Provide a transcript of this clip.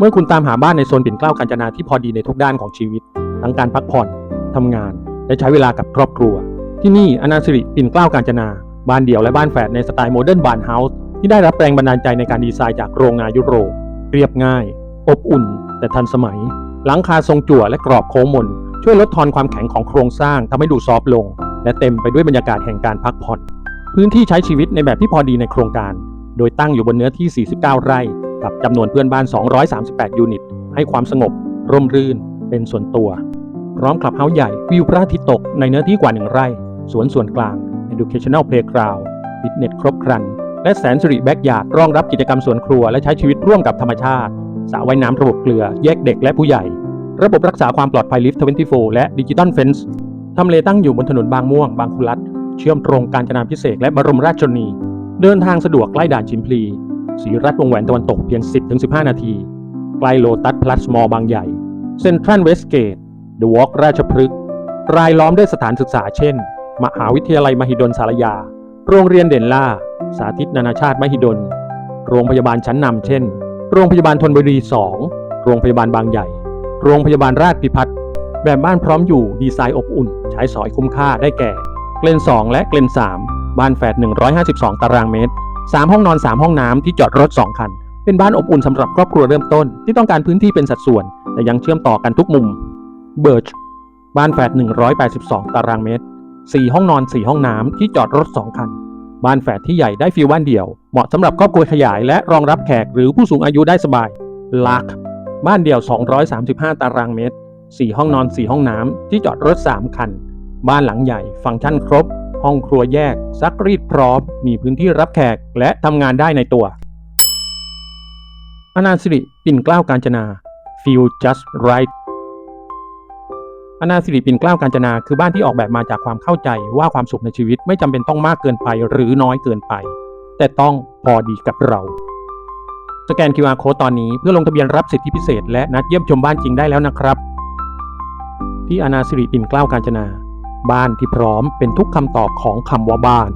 เมื่อคุณตามหาบ้านในโซนปิ่นเกล้ากาญจนาที่พอดีในทุกด้านของชีวิต ทั้งการพักผ่อนทำงาน และใช้เวลากับครอบครัว ที่นี่อนาสิริปิ่นเกล้ากาญจนา บ้านเดี่ยวและบ้านแฝดในสไตล์โมเดิร์นบานเฮาส์ที่ได้รับแรงบันดาลใจในการดีไซน์จากโรงงานยุโรปเรียบง่าย อบอุ่น แต่ทันสมัย หลังคาทรงจั่วและกรอบโค้งมน ช่วยลดทอนความแข็งของโครงสร้างทำให้ดูซอฟลง และเต็มไปด้วยบรรยากาศแห่งการพักผ่อน พื้นที่ใช้ชีวิตในแบบที่พอดีในโครงการ โดยตั้งอยู่บนเนื้อที่ 49 ไร่ กับจำนวนเพื่อนบ้าน 238 ยูนิต ให้ความสงบ ร่มรื่น เป็นส่วนตัว พร้อมคลับเฮาส์ใหญ่วิวพระอาทิตย์ตกในเนื้อที่กว่า1ไร่ สวนส่วนกลาง Educational Playground ฟิตเนสครบครัน และแสนสิริแบ็กยาร์ดรองรับกิจกรรมสวนครัวและใช้ชีวิตร่วมกับธรรมชาติสระว่ายน้ำระบบเกลือ แยกเด็กและผู้ใหญ่ ระบบรักษาความปลอดภัยลิฟต์24 และดิจิตอลเฟนส์ทำเลตั้งอยู่บนถนนบางม่วงบางคุรัตเชื่อมตรงการจนาพิเศษและบรมราชชนนี เดินทางสะดวกใกล้ด่านชิมพลี ศรีรัฐวงแหวนตะวันตกเพียง 10-15 นาที ใกล้โลตัสพลัสมอลบางใหญ่ เซ็นทรัลเวสเกตเดอะวอล์กราชพฤกษ์รายล้อมด้วยสถานศึกษาเช่น มหาวิทยาลัยมหิดลสารยา โรงเรียนเด่นล่า สาธิตนานาชาติมหิดล โรงพยาบาลชั้นนำเช่น โรงพยาบาลธนบุรี 2 โรงพยาบาลบางใหญ่ โรงพยาบาลราชพิพัฒน์แบบบ้านพร้อมอยู่ดีไซน์อบอุ่น ใช้สอยคุ้มค่าได้แก่ เกลน 2 และเกลน 3 บ้านแฝด152 ตารางเมตร 3 ห้องนอน 3 ห้องน้ำที่จอดรถ 2 คัน เป็นบ้านอบอุ่นสำหรับครอบครัวเริ่มต้น ที่ต้องการพื้นที่เป็นสัดส่วน แต่ยังเชื่อมต่อกันทุกมุมเบิร์ชบ้านแฝด182 ตารางเมตร 4 ห้องนอน 4 ห้องน้ำที่จอดรถ 2 คัน บ้านแฝดที่ใหญ่ได้ฟีลบ้านเดี่ยว เหมาะสำหรับครอบครัวขยายและรองรับแขกหรือผู้สูงอายุได้สบายลักบ้านเดี่ยว 235 ตารางเมตร 4 ห้องนอน 4 ห้องน้ำที่จอดรถ 3 คัน บ้านหลังใหญ่ ฟังก์ชันครบ ห้องครัวแยก ซักรีดพร้อม มีพื้นที่รับแขกและทำงานได้ในตัว อนาสิริปิ่นเกล้ากาญจนา feel just right อนาสิริปิ่นเกล้ากาญจนาคือบ้านที่ออกแบบมาจากความเข้าใจว่าความสุขในชีวิตไม่จำเป็นต้องมากเกินไปหรือน้อยเกินไป แต่ต้องพอดีกับเรา สแกน QR Code ตอนนี้เพื่อลงทะเบียนรับสิทธิพิเศษและนัดเยี่ยมชมบ้านจริงได้แล้วนะครับ ที่อนาสิริปิ่นเกล้ากาญจนา บ้านที่พร้อมเป็นทุกคำตอบของคำว่าบ้าน